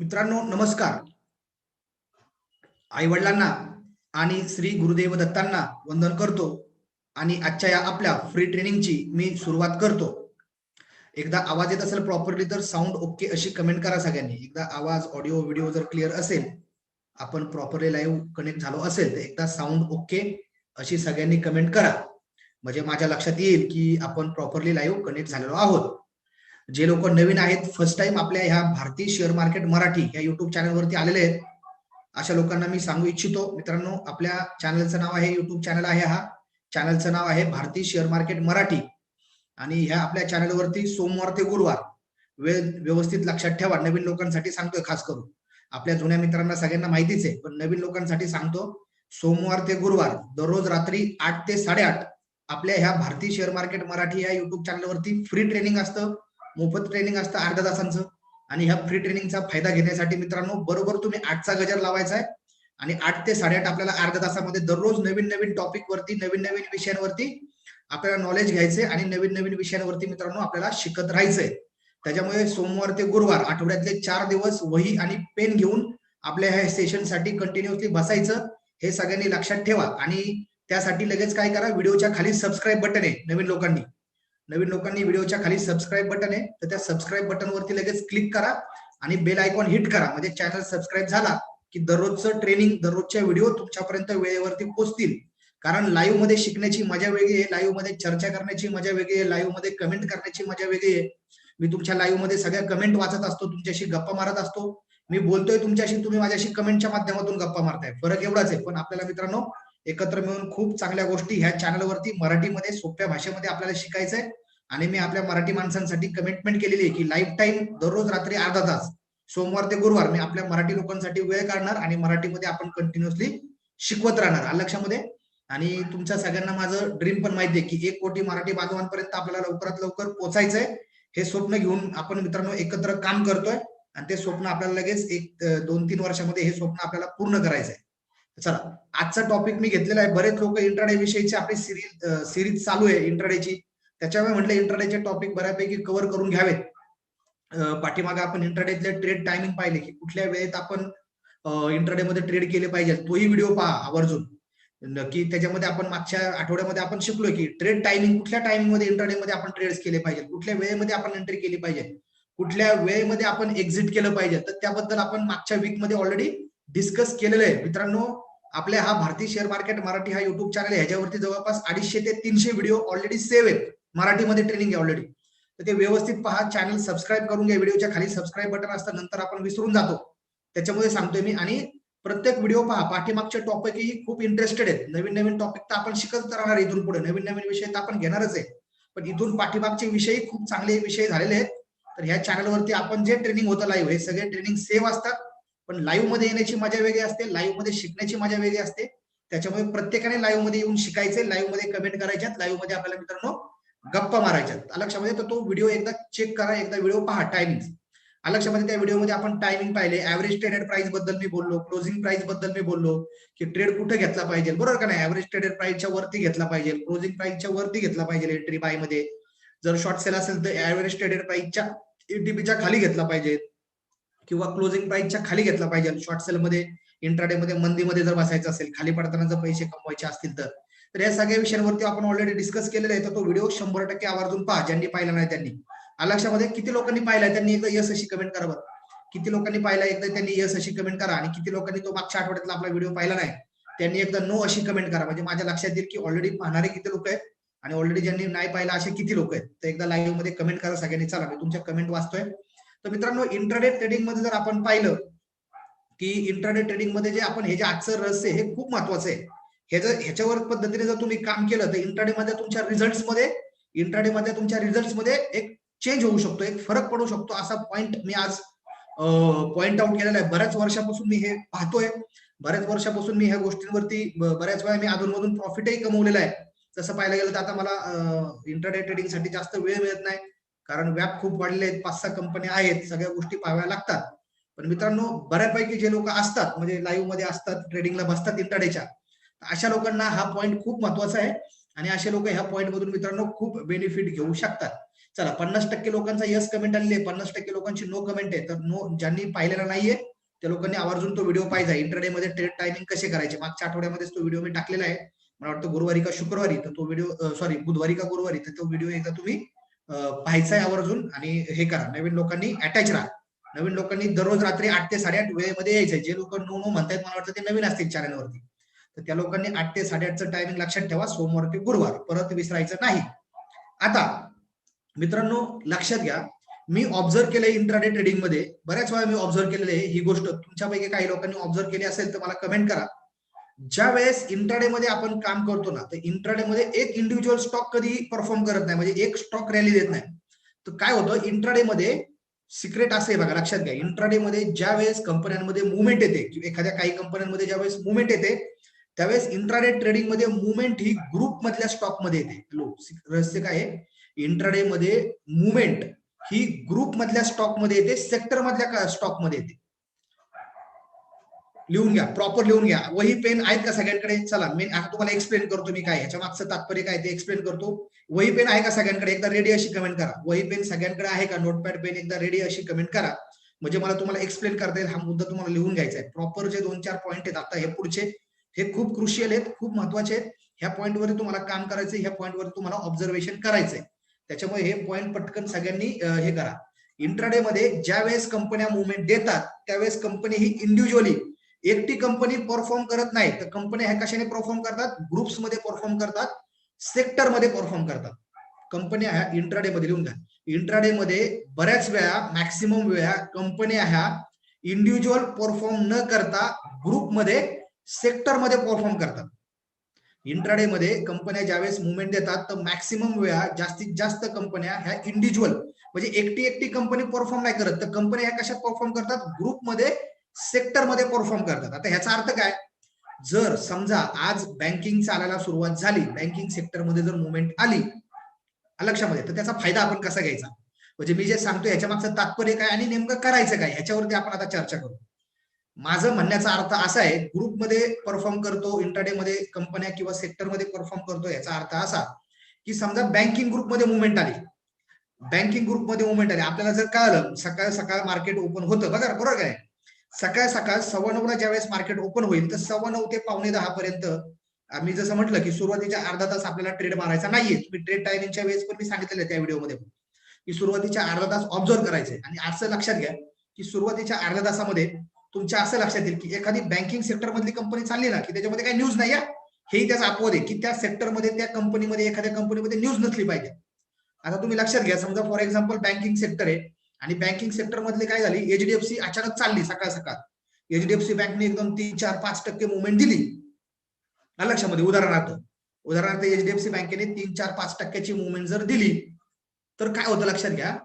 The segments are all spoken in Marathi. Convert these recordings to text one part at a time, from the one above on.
मित्रांनो नमस्कार. आई वडिलांना आणि श्री गुरुदेव दत्तांना वंदन करतो आणि आजच्या या आपल्या फ्री ट्रेनिंगची मी सुरुवात करतो. एकदा आवाज येत असेल प्रॉपरली तर साऊंड ओके अशी कमेंट करा सगळ्यांनी. एकदा आवाज ऑडिओ व्हिडिओ जर क्लिअर असेल आपण प्रॉपरली लाईव्ह कनेक्ट झालो असेल तर एकदा साऊंड ओके अशी सगळ्यांनी कमेंट करा. म्हणजे माझ्या लक्षात येईल की आपण प्रॉपरली लाईव्ह कनेक्ट झालेलो आहोत. जे लोक नवीन आहेत फर्स्ट टाइम आपल्या ह्या भारतीय शेअर मार्केट मराठी या युट्यूब चॅनलवरती आलेले आहेत अशा लोकांना मी सांगू इच्छितो. मित्रांनो आपल्या चॅनलचं नाव आहे युट्यूब चॅनल आहे हा. चॅनलचं नाव आहे भारतीय शेअर मार्केट मराठी. आणि ह्या आपल्या चॅनलवरती सोमवार ते गुरुवार वेळ व्यवस्थित लक्षात ठेवा. नवीन लोकांसाठी सांगतोय खास करून. आपल्या जुन्या मित्रांना सगळ्यांना माहितीच आहे पण नवीन लोकांसाठी सांगतो सोमवार ते गुरुवार दररोज रात्री आठ ते साडेआठ आपल्या ह्या भारतीय शेअर मार्केट मराठी या युट्यूब चॅनलवरती फ्री ट्रेनिंग असतं. मोफत ट्रेनिंग असतं अर्ध्या तासांचं. आणि ह्या फ्री ट्रेनिंगचा फायदा घेण्यासाठी मित्रांनो बरोबर तुम्ही आठचा गजर लावायचा आहे आणि आठ ते साडेआठ आपल्याला अर्ध्या तासामध्ये दररोज नवीन नवीन टॉपिक वरती नवीन नवीन विषयांवरती आपल्याला नॉलेज घ्यायचंय आणि नवीन नवीन विषयांवरती मित्रांनो आपल्याला शिकत राहायचंय. त्याच्यामुळे सोमवार ते गुरुवार आठवड्यातले चार दिवस वही आणि पेन घेऊन आपल्या ह्या सेशनसाठी कंटिन्युअसली बसायचं हे सगळ्यांनी लक्षात ठेवा. आणि त्यासाठी लगेच काय करा व्हिडिओच्या खाली सबस्क्राईब बटन आहे नवीन लोकांनी. नवीन लोकांनी व्हिडिओच्या खाली सबस्क्राईब बटन आहे तर त्या सबस्क्राईब बटन वरती लगेच क्लिक करा आणि बेल आयकॉन हिट करा. म्हणजे चॅनल सबस्क्राईब झाला की दररोजचं ट्रेनिंग दररोजच्या व्हिडिओ तुमच्यापर्यंत वेळेवरती पोहोचतील. कारण लाईव्हमध्ये शिकण्याची मजा वेगळी आहे लाईव्हमध्ये चर्चा करण्याची मजा वेगळी आहे लाईव्हमध्ये कमेंट करण्याची मजा वेगळी आहे. मी तुमच्या लाईव्हमध्ये सगळ्या कमेंट वाचत असतो तुमच्याशी गप्पा मारत असतो. मी बोलतोय तुमच्याशी तुम्ही माझ्याशी कमेंटच्या माध्यमातून गप्पा मारताय. फरक एवढाच आहे. पण आपल्याला मित्रांनो एकत्र मिळून खूप चांगल्या गोष्टी ह्या चॅनलवरती मराठीमध्ये सोप्या भाषेमध्ये आपल्याला शिकायचंय. आणि मी आपल्या मराठी माणसांसाठी कमिटमेंट केलेली आहे की लाईफ टाईम दररोज रात्री अर्धा तास सोमवार ते गुरुवार मी आपल्या मराठी लोकांसाठी वेळ काढणार आणि मराठीमध्ये आपण कंटिन्युअसली शिकवत राहणार. लक्षामध्ये? आणि तुमच्या सगळ्यांना माझं ड्रीम पण माहिती आहे की एक कोटी मराठी बांधवांपर्यंत आपल्याला लवकरात लवकर पोहोचायचंय हे स्वप्न घेऊन आपण मित्रांनो एकत्र काम करतोय आणि ते स्वप्न आपल्याला लगेच एक दोन तीन वर्षामध्ये हे स्वप्न आपल्याला पूर्ण करायचंय. चला आजचा टॉपिक मी घेतलेला आहे. बरेच लोक इंट्राडे विषयीची आपली सिरीज सिरीज चालू आहे इंट्राडेची. त्याच्यामुळे म्हटलं इंटरडेचे टॉपिक बऱ्यापैकी कव्हर करून घ्यावेत. पाठीमागे आपण इंटरडेतले ट्रेड टायमिंग पाहिले की कुठल्या वेळेत आपण इंटरडे मध्ये ट्रेड केले पाहिजे. तोही व्हिडिओ पहा आवर्जून. की त्याच्यामध्ये आपण मागच्या आठवड्यामध्ये आपण शिकलो की ट्रेड टायमिंग कुठल्या टायमिंगमध्ये इंटरडे मध्ये आपण ट्रेड्स केले पाहिजे? कुठल्या वेळेमध्ये आपण एंट्री केली पाहिजे? कुठल्या वेळेमध्ये आपण एक्झिट केलं पाहिजे? तर त्याबद्दल आपण मागच्या वीकमध्ये ऑलरेडी डिस्कस केलेलं आहे. मित्रांनो आपल्या हा भारतीय शेअर मार्केट मराठी हा युट्यूब चॅनल आहे ह्याच्यावरती जवळपास अडीचशे ते तीनशे व्हिडिओ ऑलरेडी सेव्ह आहेत. मराठीमध्ये ट्रेनिंग आहे ऑलरेडी तर ते व्यवस्थित पहा चॅनल सबस्क्राईब करून घ्या व्हिडिओच्या खाली सबस्क्राईब बटन असतं नंतर आपण विसरून जातो. त्याच्यामुळे सांगतोय मी. आणि प्रत्येक व्हिडिओ पहा पाठीमागचे टॉपिकही खूप इंटरेस्टेड आहेत. नवीन नवीन टॉपिक तर आपण शिकत राहणार इथून पुढे. नवीन नवीन विषय तर आपण घेणारच आहे. पण इथून पाठीमागचे विषय खूप चांगले विषय झालेले आहेत. तर ह्या चॅनलवरती आपण जे ट्रेनिंग होतं लाईव्ह हे सगळे ट्रेनिंग सेव्ह असतात. पण लाईव्हमध्ये येण्याची मजा वेगळी असते लाईव्हमध्ये शिकण्याची मजा वेगळी असते. त्याच्यामुळे प्रत्येकाने लाईव्हमध्ये येऊन शिकायचे लाईव्हमध्ये कमेंट करायच्यात लाईव्हमध्ये आपल्याला मित्रांनो गप्पा मारायच्यात. लक्षामध्ये तर तो व्हिडिओ एकदा चेक करा एकदा व्हिडिओ पहा टायमिंग लक्षामध्ये त्या व्हिडिओमध्ये आपण टायमिंग पाहिले. ऍव्हरेज ट्रेडेड प्राइसबद्दल मी बोललो क्लोजिंग प्राइसबद्दल मी बोललो की ट्रेड कुठे घेतला पाहिजे बरोबर का नाही? ऍव्हरेज ट्रेडेड प्राइसच्या वरती घेतला पाहिजे क्लोजिंग प्राइसच्या वरती घेतला पाहिजे एंट्री बायमध्ये. जर शॉर्ट सेल असेल तर ऍव्हरेज ट्रेडेड प्राइसच्या एटीपीच्या खाली घेतला पाहिजे. किंवा क्लोजिंग प्राइसच्या खाली घेतला पाहिजे. शॉर्ट सेल मध्ये इंट्राडे मध्ये मंदीमध्ये जर बसायचं असेल खाली पडताना जर पैसे कमवायचे असतील तर. तर या सगळ्या विषयांवरती आपण ऑलरेडी डिस्कस केलेला आहे. तर तो व्हिडिओ शंभर टक्के आवर्जून पहा ज्यांनी पाहिला नाही त्यांनी. अलक्षामध्ये किती लोकांनी पाहिलाय त्यांनी एकदा यस अशी कमेंट करा बरं. किती लोकांनी पाहिला एकदा त्यांनी यस अशी कमेंट करा आणि किती लोकांनी तो मागच्या आठवड्यातला आपला व्हिडिओ पाहिला नाही त्यांनी एकदा नो अशी कमेंट करा. म्हणजे माझ्या लक्षात येईल की ऑलरेडी पाहणारे किती लोक आहेत आणि ऑलरेडी ज्यांनी नाही पाहिला असे किती लोक आहेत. तर एकदा लाईव्हमध्ये कमेंट करा सगळ्यांनी. चला मी तुमच्या कमेंट वाचतोय. तर मित्रांनो इंटरनेट ट्रेडिंगमध्ये जर आपण पाहिलं की इंटरनेट ट्रेडिंगमध्ये जे आपण हे जे आजचं रहस्य हे खूप महत्वाचं आहे. हे जर ह्याच्यावर पद्धतीने जर तुम्ही काम केलं तर इंट्राडे मध्ये तुमच्या रिझल्टमध्ये इंट्राडे मध्ये तुमच्या रिझल्टमध्ये एक चेंज होऊ शकतो एक फरक पडू शकतो असा पॉइंट मी आज पॉइंट आउट केलेला आहे. बऱ्याच वर्षापासून मी हे पाहतोय. बऱ्याच वर्षापासून मी ह्या गोष्टींवरती बऱ्याच वेळा मी अधूनमधून प्रॉफिटही कमवलेला आहे. तसं पाहायला गेलं तर आता मला इंटरनेट ट्रेडिंगसाठी जास्त वेळ मिळत नाही. कारण व्याप खूप वाढले आहेत पाच सहा कंपन्या आहेत सगळ्या गोष्टी पाहाव्या लागतात. पण मित्रांनो बऱ्यापैकी जे लोक असतात म्हणजे लाईव्हमध्ये असतात ट्रेडिंगला बसतात इंटरडेच्या अशा लोकांना हा पॉईंट खूप महत्त्वाचा आहे आणि असे लोक ह्या पॉईंट मधून मित्रांनो खूप बेनिफिट घेऊ शकतात. चला पन्नास टक्के लोकांचा यस कमेंट आलेली आहे. पन्नास टक्के लोकांची नो कमेंट आहे. तर नो ज्यांनी पाहिलेला नाहीये त्या लोकांनी आवर्जून तो व्हिडिओ पाहिजे. इंटरडे मध्ये ट्रेड टायमिंग कसे करायचे? मागच्या आठवड्यामध्येच तो व्हिडिओ मी टाकलेला आहे. मला वाटतं गुरुवारी का शुक्रवारी तर तो व्हिडिओ सॉरी बुधवारी का गुरुवारी तर तो व्हिडिओ एकदा तुम्ही पाहायचं आहे आवर्जून आणि हे करा. नवीन लोकांनी अटॅच राहा. नवीन लोकांनी दररोज रात्री आठ ते साडेआठ वेळेमध्ये यायचंय. जे लोक नो नो म्हणतायत मला वाटतं ते नवीन असतील चॅनलवरती तर त्या लोकांनी आठ ते साडेआठचं टायमिंग लक्षात ठेवा. सोमवार ते गुरुवार. परत विसरायचं नाही. आता मित्रांनो लक्षात घ्या. मी ऑब्झर्व केलंय इंट्राडे ट्रेडिंगमध्ये. बऱ्याच वेळा मी ऑब्झर्व केलेले ही गोष्ट तुमच्यापैकी काही लोकांनी ऑब्झर्व केली असेल तर मला कमेंट करा. ज्या वेळेस इंट्राडे मध्ये आपण काम करतो ना तर इंट्राडे मध्ये एक इंडिव्हिज्युअल स्टॉक कधी परफॉर्म करत नाही म्हणजे एक स्टॉक रॅली देत नाही. तर काय होतं? इंट्राडे मध्ये सिक्रेट असं बघा लक्षात घ्या. इंट्राडे मध्ये ज्या वेळेस कंपन्यांमध्ये मुवमेंट येते एखाद्या काही कंपन्यांमध्ये ज्या वेळेस मुवमेंट येते त्यावेळेस इंट्राडे ट्रेडिंगमध्ये मुवमेंट ही ग्रुप मधल्या स्टॉकमध्ये येते. लो रहस्य काय आहे? इंट्राडे मध्ये मुवमेंट ही ग्रुप मधल्या स्टॉकमध्ये येते सेक्टर मधल्या स्टॉकमध्ये येते. लिहून घ्या प्रॉपर लिहून घ्या. वही पेन आहेत का सगळ्यांकडे? चला मी आता तुम्हाला एक्सप्लेन करतो मी काय याच्या मागचं तात्पर्य काय ते एक्सप्लेन करतो. वही पेन आहे का सगळ्यांकडे? एकदा रेडी अशी कमेंट करा. वही पेन सगळ्यांकडे आहे का? नोटपॅड पेन एकदा रेडी अशी कमेंट करा. म्हणजे मला तुम्हाला एक्सप्लेन करता येईल हा मुद्दा तुम्हाला लिहून घ्यायचा आहे. प्रॉपर जे दोन चार पॉईंट आहेत आता हे पुढचे हे खूप क्रुशियल आहेत खूप महत्त्वाचे आहेत. ह्या पॉईंटवर तुम्हाला काम करायचं ह्या पॉईंटवर तुम्हाला ऑब्झर्वेशन करायचंय त्याच्यामुळे हे पॉईंट पटकन सगळ्यांनी हे करा. इंट्राडे मध्ये ज्या वेळेस कंपन्या मुवमेंट देतात त्यावेळेस कंपनी ही इंडिव्हिज्युअली एकटी कंपनी परफॉर्म करत नाही तर कंपन्या ह्या कशाने परफॉर्म करतात? ग्रुप्समध्ये परफॉर्म करतात सेक्टरमध्ये परफॉर्म करतात. कंपन्या ह्या इंट्राडे मध्ये लिहून घ्या. इंट्राडे मध्ये बऱ्याच वेळा मॅक्सिमम वेळा कंपन्या ह्या इंडिव्हिज्युअल परफॉर्म न करता ग्रुपमध्ये सेक्टरमध्ये परफॉर्म करतात. इंट्राडे मध्ये कंपन्या ज्यावेळेस मुवमेंट देतात तर मॅक्सिमम वेळा जास्तीत जास्त कंपन्या ह्या इंडिव्हिज्युअल म्हणजे एकटी एकटी कंपनी परफॉर्म नाही करत तर कंपन्या ह्या कशात परफॉर्म करतात? ग्रुपमध्ये सेक्टरमध्ये परफॉर्म करतात. आता ह्याचा अर्थ काय? जर समजा आज बँकिंग चालायला सुरुवात झाली बँकिंग सेक्टरमध्ये जर मुवमेंट आली लक्षामध्ये तर त्याचा फायदा आपण कसा घ्यायचा? म्हणजे मी जे सांगतो ह्याच्या मागचं तात्पर्य काय आणि नेमकं करायचं काय ह्याच्यावरती आपण आता चर्चा करू. माझं म्हणण्याचा अर्थ असा आहे ग्रुपमध्ये परफॉर्म करतो इंटरडे मध्ये कंपन्या किंवा सेक्टरमध्ये परफॉर्म करतो याचा अर्थ असा की समजा बँकिंग ग्रुपमध्ये मुवमेंट आली. बँकिंग ग्रुपमध्ये मुवमेंट आली. आपल्याला जर कळलं सकाळ सकाळ मार्केट ओपन होतं बघा बरोबर काय सकाळ सकाळ सव्वा नऊला ज्यावेळेस मार्केट ओपन होईल तर सव्वा नऊ ते पावणे दहा पर्यंत आम्ही जसं म्हटलं की सुरुवातीच्या अर्धा तास आपल्याला ट्रेड मारायचा नाहीये. तुम्ही ट्रेड टायमिंगच्या वेळेस पण मी सांगितलेलं त्या व्हिडिओमध्ये. की सुरुवातीच्या अर्धा तास ऑब्झर्व करायचे. आणि असं लक्षात घ्या की सुरुवातीच्या अर्ध्या तासामध्ये तुमच्या असं लक्षात येईल की एखादी बँकिंग सेक्टर मधली कंपनी चालली ना की त्याच्यामध्ये काही न्यूज नाही हे. त्याचा अपवाद आहे की त्या सेक्टरमध्ये त्या कंपनीमध्ये एखाद्या कंपनीमध्ये न्यूज नसली पाहिजे. आता तुम्ही लक्षात घ्या समजा फॉर एक्झाम्पल बँकिंग सेक्टर आहे. आणि बँकिंग सेक्टर मधले काय झाली? एचडीएफसी अचानक चालली सकाळ सकाळ. एचडीएफसी बँकने एकदम तीन चार पाच टक्के मुवमेंट दिली. लक्षामध्ये? उदाहरणार्थ. उदाहरणार्थ एचडीएफसी बँकेने तीन चार पाच टक्क्याची मुवमेंट जर दिली तर काय होतं लक्षात घ्या?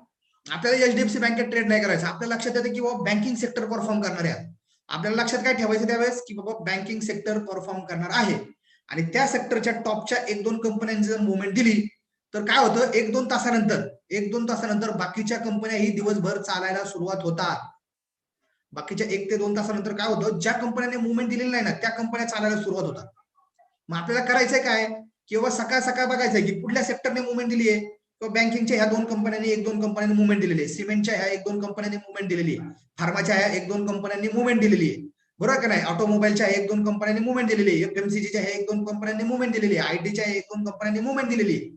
आपल्याला एचडीएफसी बँकेत ट्रेड नाही करायचं. आपल्या लक्षात येतं की बाबा बँकिंग सेक्टर परफॉर्म करणार आहे. आपल्याला लक्षात काय ठेवायचं त्यावेळेस? की बाबा बँकिंग सेक्टर परफॉर्म करणार आहे. आणि त्या सेक्टरच्या टॉपच्या एक दोन कंपन्यांची जर मुवमेंट दिली तर काय होतं? एक दोन तासानंतर एक दोन तासानंतर बाकीच्या कंपन्या ही दिवसभर चालायला सुरुवात होतात. बाकीच्या एक ते दोन तासानंतर काय होतं? ज्या कंपन्यांनी मुवमेंट दिलेली नाही ना त्या कंपन्या चालायला सुरुवात होतात. मग आपल्याला करायचंय काय? किंवा सकाळ सकाळ बघायचंय की कुठल्या सेक्टरने मुवमेंट दिली आहे किंवा बँकिंगच्या ह्या दोन कंपन्यांनी एक दोन कंपन्यांनी मुवमेंट दिलेली आहे सिमेंटच्या ह्या एक दोन कंपन्यांनी मुवमेंट दिलेली आहे फार्माच्या ह्या एक दोन कंपन्यांनी मुवमेंट दिलेली आहे बरोबर का नाही? ऑटोमोबाईलच्या एक दोन कंपन्यांनी मुवमेंट दिलेली आहे एफएमसीजीच्या ह्या एक दोन कंपन्यांनी मुवमेंट दिलेली आहे आयटीच्या एक दोन कंपन्यांनी मुवमेंट दिलेली आहे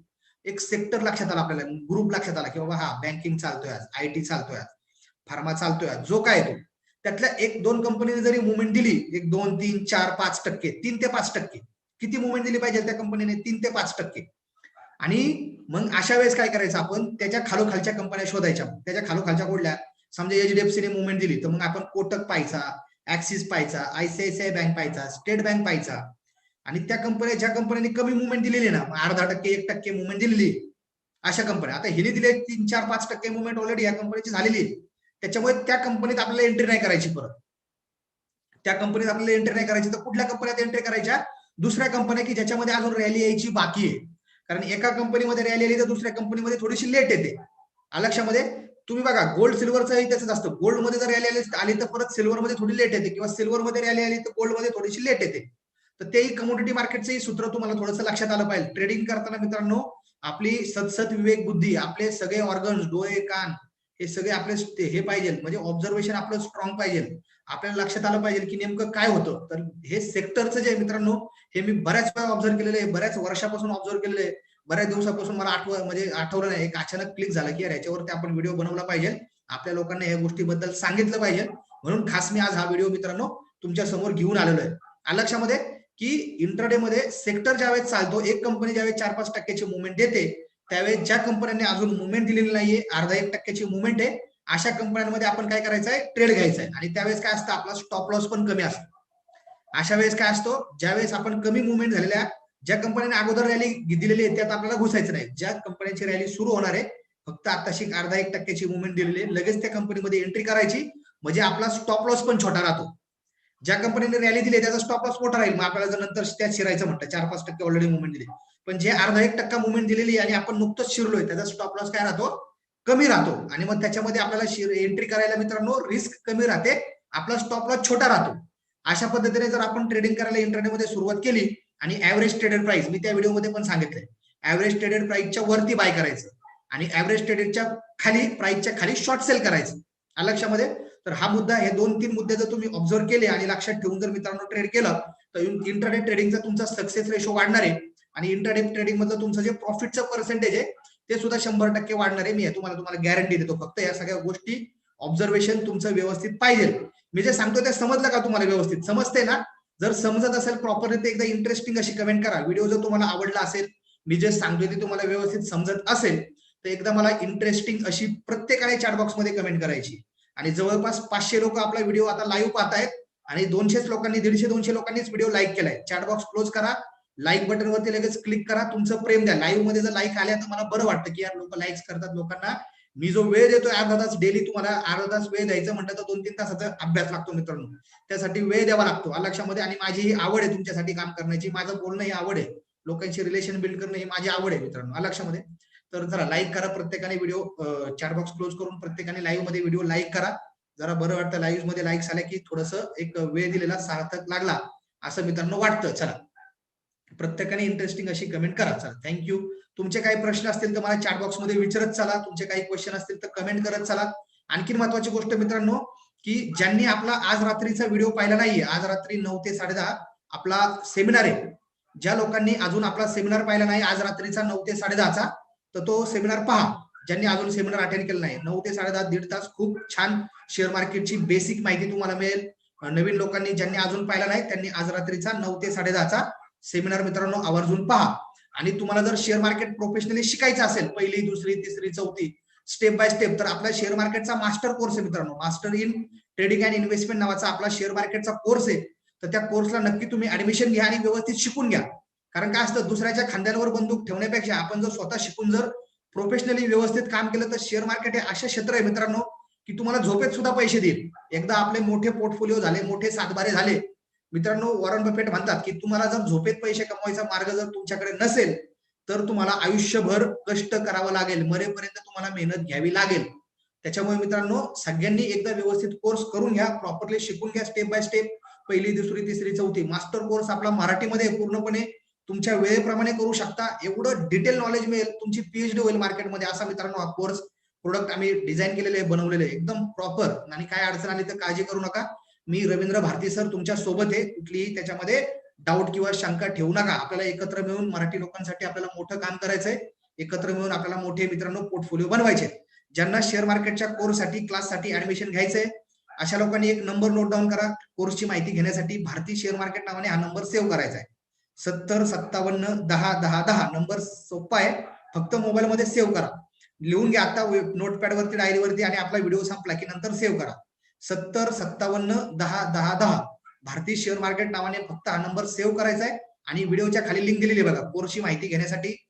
एक सेक्टर लक्षात आला आपल्याला ग्रुप लक्षात आला की बाबा हा बँकिंग चालतोय आज आयटी चालतोय आज फार्मा चालतोय आज जो काय तो. त्यातल्या एक दोन कंपनीने जरी मुवमेंट दिली एक दोन तीन चार पाच टक्के तीन ते पाच टक्के किती मुवमेंट दिली पाहिजे त्या कंपनीने तीन ते पाच टक्के. आणि मग अशा वेळेस काय करायचं आपण? त्याच्या खालोखालच्या कंपन्या शोधायच्या. त्याच्या खालोखालच्या कुठल्या? समजा एचडीएफसीने मुवमेंट दिली तर मग आपण कोटक पाहायचा ऍक्सिस पाहायचा आयसीआयसीआय बँक पाहायचा स्टेट बँक पाहायचा. आणि त्या कंपन्या ज्या कंपन्यांनी कमी मुवमेंट दिलेली ना अर्धा टक्के एक टक्के मुवमेंट दिलेली अशा कंपन्या आता हिने दिले तीन चार पाच टक्के मुवमेंट ऑलरेडी या कंपनीची झालेली त्याच्यामुळे त्या कंपनीत आपल्याला एंट्री नाही करायची परत. त्या कंपनीत आपल्याला एंट्री नाही करायची. तर कुठल्या कंपन्यात एंट्री करायच्या? दुसऱ्या कंपन्या की ज्याच्यामध्ये अजून रॅली यायची बाकी आहे. कारण एका कंपनीमध्ये रॅली आली तर दुसऱ्या कंपनीमध्ये थोडीशी लेट येते. लक्षामध्ये तुम्ही बघा गोल्ड सिल्वरचंही त्याच असतं. गोल्डमध्ये जर रॅली आली आली तर परत सिल्वर मध्ये थोडी लेट येते. किंवा सिल्वर मध्ये रॅली आली तर गोल्डमध्ये थोडीशी लेट येते. तर तेही कमोडिटी मार्केटचंही सूत्र तुम्हाला थोडंसं लक्षात आलं पाहिजे. ट्रेडिंग करताना मित्रांनो आपली सतसत विवेक बुद्धी आपले सगळे ऑर्गन्स डोळे कान हे सगळे आपले हे पाहिजे. म्हणजे ऑब्झर्वेशन आपलं स्ट्रॉंग पाहिजे. आपल्याला लक्षात आलं पाहिजे की नेमकं काय होतं. तर हे सेक्टरचं जे आहे मित्रांनो हे मी बऱ्याच वेळा ऑब्झर्व केलेलं आहे. बऱ्याच वर्षापासून ऑब्झर्व केलेलं आहे. बऱ्याच दिवसापासून मला आठव म्हणजे आठवलं नाही. एक अचानक क्लिक झालं की यार याच्यावरती आपण व्हिडिओ बनवला पाहिजे. आपल्या लोकांना या गोष्टीबद्दल सांगितलं पाहिजे. म्हणून खास मी आज हा व्हिडिओ मित्रांनो तुमच्यासमोर घेऊन आलेलो आहे. लक्षामध्ये? की इंट्राडे मध्ये सेक्टर ज्यावेळेस चालतो एक कंपनी ज्यावेळेस चार पाच टक्क्याची मुवमेंट देते त्यावेळेस ज्या कंपन्यांनी अजून मुवमेंट दिलेली नाहीये अर्धा एक टक्क्याची मुवमेंट आहे अशा कंपन्यांमध्ये आपण काय करायचं आहे? ट्रेड घ्यायचा आहे. आणि त्यावेळेस काय असतं? आपला स्टॉप लॉस पण कमी असतो. अशा वेळेस काय असतो? ज्यावेळेस आपण कमी मुवमेंट झालेल्या ज्या कंपन्यांनी अगोदर रॅली दिलेली आहे त्यात आपल्याला घुसायचं नाही. ज्या कंपन्यांची रॅली सुरू होणार आहे फक्त आताशी अर्धा एक टक्क्याची मुवमेंट दिलेली आहे. लगेच त्या कंपनीमध्ये एंट्री करायची. म्हणजे आपला स्टॉप लॉस पण छोटा राहतो. ज्या कंपनीने रॅली दिली त्याचा स्टॉप लॉस मोठा राहील. मग आपल्याला जर नंतर त्यात शिरायचं म्हणतं चार पाच टक्के ऑलरेडी मुवमेंट दिली. पण जे अर्धा एक टक्का मुवमेंट दिलेली आणि आपण नुकतंच शिरलोय त्याचा स्टॉप लॉस काय राहतो? कमी राहतो. आणि मग त्याच्यामध्ये आपल्याला एंट्री करायला मित्रांनो रिस्क कमी राहते. आपला स्टॉप लॉस छोटा राहतो. अशा पद्धतीने जर आपण ट्रेडिंग करायला इंटरनेटमध्ये सुरुवात केली आणि ऍव्हरेज ट्रेडेड प्राइस मी त्या व्हिडिओमध्ये पण सांगितलंय. ऍव्हरेज ट्रेडेड प्राइसच्या वरती बाय करायचं आणि ऍव्हरेज ट्रेडेडच्या खाली प्राइसच्या खाली शॉर्ट सेल करायचं. आलं लक्षामध्ये? तर हा मुद्दा हे दोन तीन मुद्दे जर तुम्ही ऑब्झर्व केले आणि लक्षात ठेवून जर मित्रांनो ट्रेड केलं तर इंटरनेट ट्रेडिंगचा तुमचा सक्सेस रेशो वाढणार आहे. आणि इंटरनेट ट्रेडिंग मधलं तुमचं जे प्रॉफिटचं पर्सेंटेज आहे ते सुद्धा शंभर टक्के वाढणार आहे. मी तुम्हाला तुम्हाला गॅरंटी देतो. फक्त या सगळ्या गोष्टी ऑब्झर्वेशन तुमचं व्यवस्थित पाहिजे. मी जे सांगतो ते समजलं का तुम्हाला व्यवस्थित? समजते ना? जर समजत असेल प्रॉपरली ते एकदा इंटरेस्टिंग अशी कमेंट करा. व्हिडिओ जर तुम्हाला आवडला असेल मी जे सांगतोय ते तुम्हाला व्यवस्थित समजत असेल तर एकदा मला इंटरेस्टिंग अशी प्रत्येकाने चॅटमध्ये कमेंट करायची. आणि जवळपास पाचशे लोक आपला व्हिडिओ आता लाईव्ह पाहतायत. आणि दोनशेच लोकांनी दीडशे दोनशे लोकांनीच व्हिडिओ लाईक केलाय. चॅटबॉक्स क्लोज करा. लाईक बटन वरती लगेच क्लिक करा. तुमचं प्रेम द्या. लाईव्हमध्ये जर लाईक आल्या तर मला बरं वाटतं की यार लोक लाईक्स करतात लोकांना. मी जो वेळ देतो अर्धा तास डेली तुम्हाला अर्धा तास वेळ द्यायचं म्हटलं तर दोन तीन तासाचा अभ्यास लागतो मित्रांनो. त्यासाठी वेळ द्यावा लागतो. लक्षामध्ये आणि माझी ही आवड आहे तुमच्यासाठी काम करण्याची. माझं बोलणं ही आवड आहे. लोकांची रिलेशन बिल्ड करणं ही माझी आवड आहे मित्रांनो. लक्षामध्ये तर जरा लाईक करा प्रत्येकाने व्हिडिओ चॅटबॉक्स क्लोज करून प्रत्येकाने लाईव्हमध्ये व्हिडिओ लाईक करा. जरा बरं वाटतं लाईव्हमध्ये लाईक आल्या की थोडस एक वेळ दिलेला सार्थक लागला असं मित्रांनो वाटतं. चला. प्रत्येकाने इंटरेस्टिंग अशी कमेंट करा. चला थँक्यू तुमचे काही प्रश्न असतील तर मला चॅट बॉक्समध्ये विचारत चला. तुमचे काही क्वेश्चन असतील तर कमेंट करत चला. आणखी महत्वाची गोष्ट मित्रांनो की ज्यांनी आपला आज रात्रीचा व्हिडिओ पाहिला नाहीये आज रात्री नऊ ते साडे आपला सेमिनार आहे. ज्या लोकांनी अजून आपला सेमिनार पाहिला नाही आज रात्रीचा नऊ ते साडे तर तो सेमिनार पहा. ज्यांनी अजून सेमिनार अटेंड केला नाही. नऊ ते साडे दहा दीड तास खूप छान शेअर मार्केटची बेसिक माहिती तुम्हाला मिळेल. नवीन लोकांनी ज्यांनी अजून पाहिला नाही त्यांनी आज रात्रीचा नऊ ते साडे दहाचा सेमिनार मित्रांनो आवर्जून पहा. आणि तुम्हाला जर शेअर मार्केट प्रोफेशनली शिकायचं असेल पहिली दुसरी तिसरी चौथी स्टेप बाय स्टेप तर आपला शेअर मार्केटचा मास्टर कोर्स आहे मित्रांनो. Master in trading and investment नावाचा आपला शेअर मार्केटचा कोर्स आहे. तर त्या कोर्सला नक्की तुम्ही ऍडमिशन घ्या आणि व्यवस्थित शिकून घ्या. कारण काय असतं दुसऱ्याच्या खांद्यांवर बंदूक ठेवण्यापेक्षा आपण जर स्वतः शिकून जर प्रोफेशनली व्यवस्थित काम केलं तर शेअर मार्केट हे असे क्षेत्र आहे मित्रांनो की तुम्हाला झोपेत सुद्धा पैसे देईल. एकदा आपले मोठे पोर्टफोलिओ झाले मोठे सातबारे झाले मित्रांनो वॉरन बफेट म्हणतात की तुम्हाला जर झोपेत पैसे कमवायचा मार्ग जर तुमच्याकडे नसेल तर तुम्हाला आयुष्यभर कष्ट करावं लागेल. मरेपर्यंत तुम्हाला मेहनत घ्यावी लागेल. त्याच्यामुळे मित्रांनो सगळ्यांनी एकदा व्यवस्थित कोर्स करून घ्या प्रॉपरली शिकून घ्या स्टेप बाय स्टेप पहिली दुसरी तिसरी चौथी. मास्टर कोर्स आपला मराठीमध्ये पूर्णपणे. तुमच्या वेळेप्रमाणे करू शकता. एवढं डिटेल नॉलेज मिळेल. तुमची पीएचडी होईल मार्केटमध्ये असा मित्रांनो हा कोर्स प्रोडक्ट आम्ही डिझाईन केलेले बनवलेले. एकदम प्रॉपर आणि काय अडचण आली तर काळजी करू नका. मी रवींद्र भारती सर तुमच्यासोबत आहे. कुठलीही त्याच्यामध्ये डाऊट किंवा शंका ठेवू नका. आपल्याला एकत्र मिळून मराठी लोकांसाठी आपल्याला मोठं काम करायचंय. एकत्र मिळून आपल्याला मोठे मित्रांनो पोर्टफोलिओ बनवायचे. ज्यांना शेअर मार्केटच्या कोर्ससाठी क्लाससाठी ऍडमिशन घ्यायचंय अशा लोकांनी एक नंबर नोट डाऊन करा. कोर्सची माहिती घेण्यासाठी भारतीय शेअर मार्केट नावाने हा नंबर सेव्ह करायचा आहे. सत्तर सत्तावन्न दहा दहा दहा. नंबर सोपा आहे. फक्त मोबाईलमध्ये सेव्ह करा. लिहून घ्या आता नोटपॅड वरती डायरीवरती आणि आपला व्हिडिओ संपला की नंतर सेव्ह करा. सत्तर सत्तावन्न दहा दहा दहा. भारतीय शेअर मार्केट नावाने फक्त हा नंबर सेव्ह करायचा आहे आणि व्हिडिओच्या खाली लिंक दिलेली बघा. कोर्सची माहिती घेण्यासाठी